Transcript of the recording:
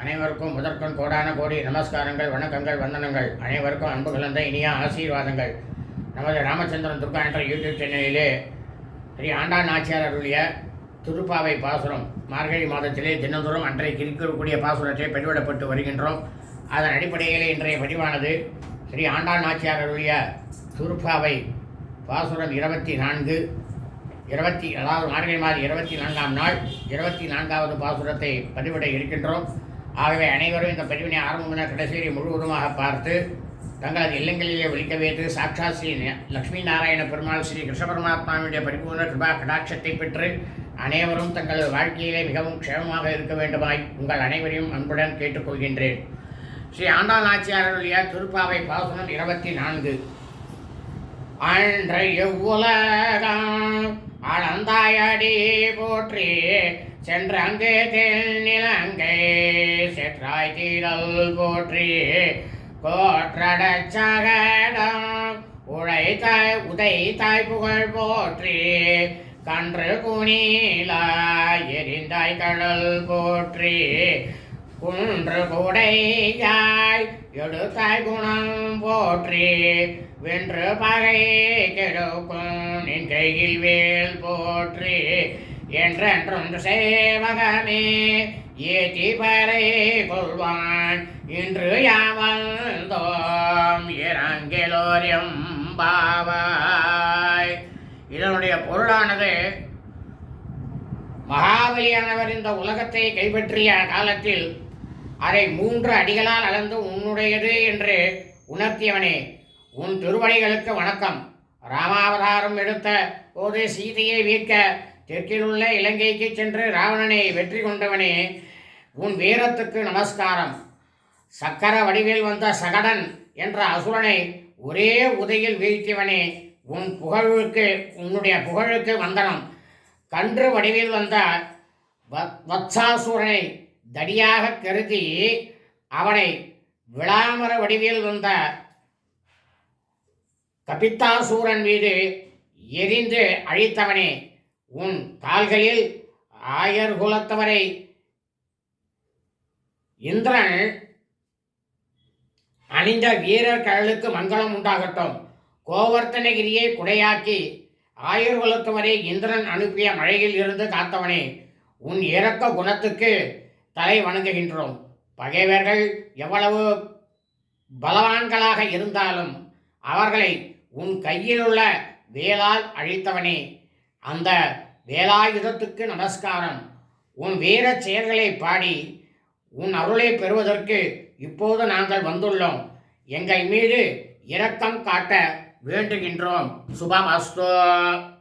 அனைவருக்கும் முதற்கண் கோடான கோடி நமஸ்காரங்கள் வணக்கங்கள் வந்தனங்கள். அனைவருக்கும் அன்பு கலந்த இனிய ஆசீர்வாதங்கள். நமது ராமச்சந்திரன் துர்கா என்ற யூடியூப் சேனலிலே ஸ்ரீ ஆண்டா நாச்சியார் அருளிய திருப்பாவை பாசுரம் மார்கழி மாதத்திலே தினந்தோறும் அன்றைக்கு இருக்கக்கூடிய பாசுரத்தை பதிவிடப்பட்டு வருகின்றோம். அதன் அடிப்படையிலே இன்றைய பதிவானது ஸ்ரீ ஆண்டா நாச்சியார் அருளிய துருப்பாவை பாசுரம் இருபத்தி நான்கு இருபத்தி அதாவது மார்கழி மாதம் இருபத்தி நான்காம் நாள் இருபத்தி நான்காவது பாசுரத்தை பதிவிட இருக்கின்றோம். ஆகவே அனைவரும் இந்த பதிவினை ஆரம்பம் முதல் கடைசி முழுவதுமாக பார்த்து தங்களது இல்லங்களிலே ஒழிக்க வைத்து சாட்சா ஸ்ரீ லக்ஷ்மி நாராயண பெருமாள் ஸ்ரீ கிருஷ்ண பரமாத்மாவுடைய பரிபூர்ண கிருபா கடாட்சத்தை பெற்று அனைவரும் தங்களது வாழ்க்கையிலே மிகவும் க்ஷேமமாக இருக்க வேண்டுமாய் உங்கள் அனைவரையும் அன்புடன் கேட்டுக்கொள்கின்றேன். ஸ்ரீ ஆண்டாள் ஆச்சியாரருடைய திருப்பாவை பாசனம் இருபத்தி நான்கு. அன்றைய உலகம் அளந்தாயடி போற்றி சென்று அங்கே தென் நிலங்கை செற்றாய் தீரல் போற்றி. கோற்றடச்சகடம் உழைத்தாய் உதைத்தாய் புகழ் போற்றி. கன்று குணிலா எரிந்தாய் கடல் போற்றி. குன்று கூடையாய் எடுத்தாய் குணம் போற்றி. வென்று பகை கெடுக்கும் நின் கையில் வேல் போற்றி. என்றென்றும் சேவகமே ஏத்தி பறை கொள்வான். இன்று யாவந்தோம் இறங்கிலோரியம் பாவாய் இதனுடைய பொருளானது மகாபலியானவர் இந்த உலகத்தை கைப்பற்றிய காலத்தில் அதை மூன்று அடிகளால் அளந்து உன்னுடையது என்று உணர்த்தியவனே உன் திருவடிகளுக்கு வணக்கம். ராமாவதாரம் எடுத்த போது சீதையை வீழ்க்க தெற்கிலுள்ள இலங்கைக்கு சென்று ராவணனை வெற்றி கொண்டவனே உன் வீரத்துக்கு நமஸ்காரம். சக்கர வடிவில் வந்த சகடன் என்ற அசுரனை ஒரே உதையில் வீழ்த்தியவனே உன் புகழுக்கு உன்னுடைய புகழுக்கு வந்தனம். கன்று வடிவில் வந்த வத்சாசுரனை தடியாக கருதி அவனை விளாமர வடிவில் வந்த கபித்தாசூரன் மீது எரிந்து அழித்தவனே உன் கால்களில் ஆயர் குலத்தவரை. இந்திரன் அணிந்த வீரர் கழலுக்கு மங்களம் உண்டாகட்டும். கோவர்த்தனகிரியை குடையாக்கி ஆயுர்வலத்துவரை இந்திரன் அனுப்பிய மழையில் இருந்து காத்தவனே உன் இரக்க குணத்துக்கு தலை வணங்குகின்றோம். பகைவர்கள் எவ்வளவு பலவான்களாக இருந்தாலும் அவர்களை உன் கையில் உள்ள வேலால் அழித்தவனே. அந்த வேலாயுதத்துக்கு நமஸ்காரம். உன் வீர செயல்களை பாடி உன் அருளை பெறுவதற்கு இப்போது நாங்கள் வந்துள்ளோம். எங்கள் மீது இரக்கம் காட்ட வேண்டுகின்றோம். சுபம் அஸ்தோ